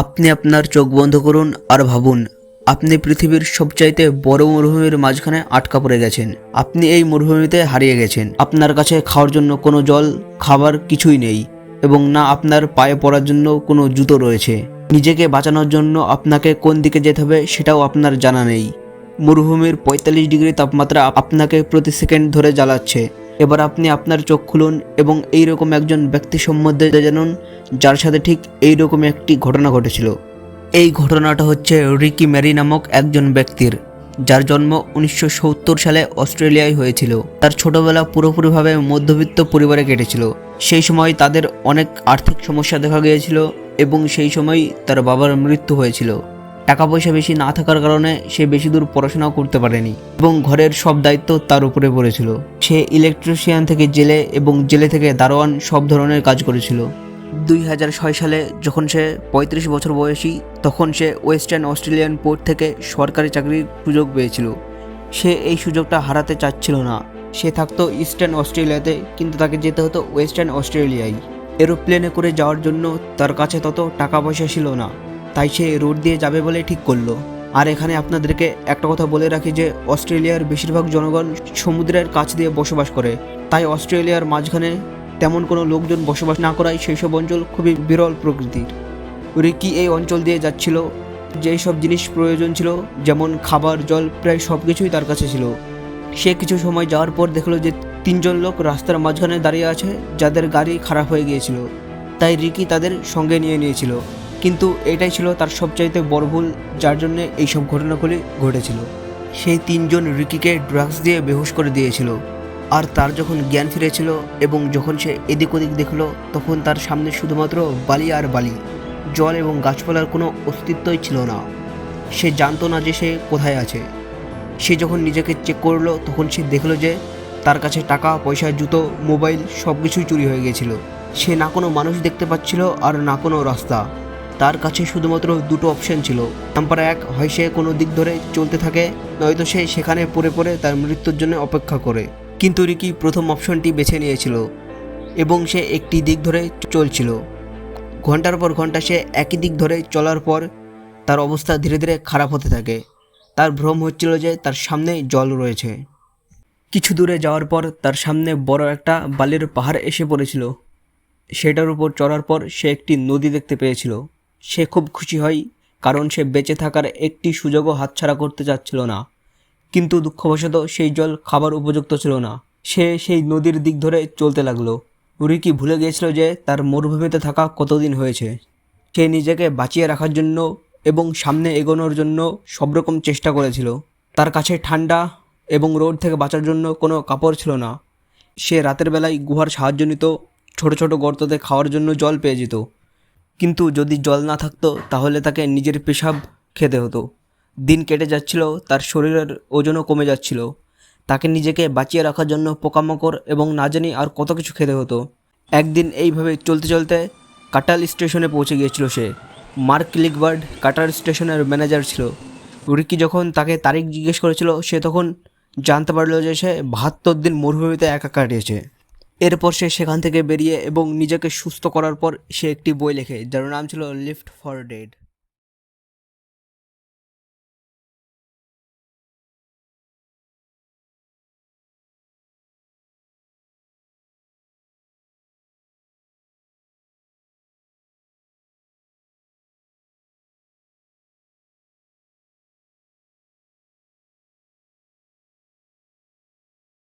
আপনি আপনার চোখ বন্ধ করুন আর ভাবুন, আপনি পৃথিবীর সবচাইতে বড় মরুভূমির মাঝখানে আটকা পড়ে গেছেন। আপনি এই মরুভূমিতে হারিয়ে গেছেন। আপনার কাছে খাওয়ার জন্য কোনো জল, খাবার কিছুই নেই এবং না আপনার পায়ে পড়ার জন্য কোনো জুতো রয়েছে। নিজেকে বাঁচানোর জন্য আপনাকে কোন দিকে যেতে হবে সেটাও আপনার জানা নেই। মরুভূমির পঁয়তাল্লিশ ডিগ্রি তাপমাত্রা আপনাকে প্রতি সেকেন্ড ধরে জ্বালাচ্ছে। এবার আপনি আপনার চোখ খুলুন এবং এইরকম একজন ব্যক্তি সম্বন্ধে জানুন, যার সাথে ঠিক এইরকম একটি ঘটনা ঘটেছিল। এই ঘটনাটা হচ্ছে রিকি ম্যারি নামক একজন ব্যক্তির, যার জন্ম উনিশশো সত্তর সালে অস্ট্রেলিয়ায় হয়েছিল। তার ছোটবেলা পুরোপুরিভাবে মধ্যবিত্ত পরিবারে কেটেছিল। সেই সময় তাদের অনেক আর্থিক সমস্যা দেখা গিয়েছিল এবং সেই সময় তার বাবার মৃত্যু হয়েছিল। টাকা পয়সা বেশি না থাকার কারণে সে বেশি দূর পড়াশোনাও করতে পারেনি এবং ঘরের সব দায়িত্ব তার উপরে পড়েছিল। সে ইলেকট্রিশিয়ান থেকে জেলে এবং জেলে থেকে দারোয়ান সব ধরনের কাজ করেছিল। দুই হাজার ছয় সালে যখন সে পঁয়ত্রিশ বছর বয়সী, তখন সে ওয়েস্টার্ন অস্ট্রেলিয়ান পোর্ট থেকে সরকারি চাকরির সুযোগ পেয়েছিল। সে এই সুযোগটা হারাতে চাচ্ছিল না। সে থাকতো ইস্টার্ন অস্ট্রেলিয়াতে, কিন্তু তাকে যেতে হতো ওয়েস্টার্ন অস্ট্রেলিয়ায়। এরোপ্লেনে করে যাওয়ার জন্য তার কাছে তত টাকা পয়সা ছিল না। তাই সে রোড দিয়ে যাবে বলে ঠিক করল। আর এখানে আপনাদেরকে একটা কথা বলে রাখি যে, অস্ট্রেলিয়ার বেশিরভাগ জনগণ সমুদ্রের কাছ দিয়ে বসবাস করে। তাই অস্ট্রেলিয়ার মাঝখানে তেমন কোনো লোকজন বসবাস না করায় সেই সব অঞ্চল খুবই বিরল প্রকৃতির রিকি এই অঞ্চল দিয়ে যাচ্ছিল। যেই সব জিনিস প্রয়োজন ছিল, যেমন খাবার, জল, প্রায় সব কিছুই তার কাছে ছিল। সে কিছু সময় যাওয়ার পর দেখল যে, তিনজন লোক রাস্তার মাঝখানে দাঁড়িয়ে আছে, যাদের গাড়ি খারাপ হয়ে গিয়েছিল। তাই রিকি তাদের সঙ্গে নিয়ে নিয়েছিল। কিন্তু এটাই ছিল তার সবচাইতে বড় ভুল, যার জন্য এইসব ঘটনাগুলি ঘটেছিল। সেই তিনজন রিকিকে ড্রাগস দিয়ে বেহুশ করে দিয়েছিল। আর তার যখন জ্ঞান ফিরেছিল এবং যখন সে এদিক ওদিক দেখল, তখন তার সামনে শুধুমাত্র বালি আর বালি। জল এবং গাছপালার কোনো অস্তিত্বই ছিল না। সে জানতো না যে সে কোথায় আছে। সে যখন নিজেকে চেক করল, তখন সে দেখল যে তার কাছে টাকা, পয়সা, জুতো, মোবাইল সব কিছুই চুরি হয়ে গেছিল। সে না কোনো মানুষ দেখতে পাচ্ছিল আর না কোনো রাস্তা। তার কাছে শুধুমাত্র দুটো অপশন ছিল। নাম্বার এক, হয় সে কোনো দিক ধরে চলতে থাকে, নয়তো সে সেখানে পড়ে পড়ে তার মৃত্যুর জন্য অপেক্ষা করে। কিন্তু রিকি প্রথম অপশনটি বেছে নিয়েছিল এবং সে একটি দিক ধরে চলছিল। ঘণ্টার পর ঘণ্টা সে একই দিক ধরে চলার পর তার অবস্থা ধীরে ধীরে খারাপ হতে থাকে। তার ভ্রম হচ্ছিল যে তার সামনে জল রয়েছে। কিছু দূরে যাওয়ার পর তার সামনে বড় একটা বালির পাহাড় এসে পড়েছিল। সেটার উপর চড়ার পর সে একটি নদী দেখতে পেয়েছিল। সে খুব খুশি হয়, কারণ সে বেঁচে থাকার একটি সুযোগও হাতছাড়া করতে চাচ্ছিল না। কিন্তু দুঃখবশত সেই জল খাবার উপযুক্ত ছিল না। সে সেই নদীর দিক ধরে চলতে লাগল। রিকি ভুলে গিয়েছিল যে তার মরুভূমিতে থাকা কতদিন হয়েছে। সে নিজেকে বাঁচিয়ে রাখার জন্য এবং সামনে এগোনোর জন্য সব রকম চেষ্টা করেছিল। তার কাছে ঠান্ডা এবং রোড থেকে বাঁচার জন্য কোনো কাপড় ছিল না। সে রাতের বেলায় গুহার সাহায্য নিত, ছোট ছোট গর্ততে খাওয়ার জন্য জল পেয়ে যেত। কিন্তু যদি জল না থাকতো, তাহলে তাকে নিজের পেশাব খেতে হতো। দিন কেটে যাচ্ছিল, তার শরীরের ওজনও কমে যাচ্ছিল। তাকে নিজেকে বাঁচিয়ে রাখার জন্য পোকামাকড় এবং না জানি আর কত কিছু খেতে হতো। একদিন এইভাবে চলতে চলতে কাটাল স্টেশনে পৌঁছে গিয়েছিল সে। মার্ক লিকবার্ড কাটার স্টেশনের ম্যানেজার ছিল। রিকি যখন তাকে তারিখ জিজ্ঞেস করেছিল, সে তখন জানতে পারল যে সে বাহাত্তর দিন মরুভূমিতে একা কাটিয়েছে। এরপর সে সেখান থেকে বেরিয়ে এবং নিজেকে সুস্থ করার পর সে একটি বই লেখে, যার নাম ছিল লিফট ফর ডেড।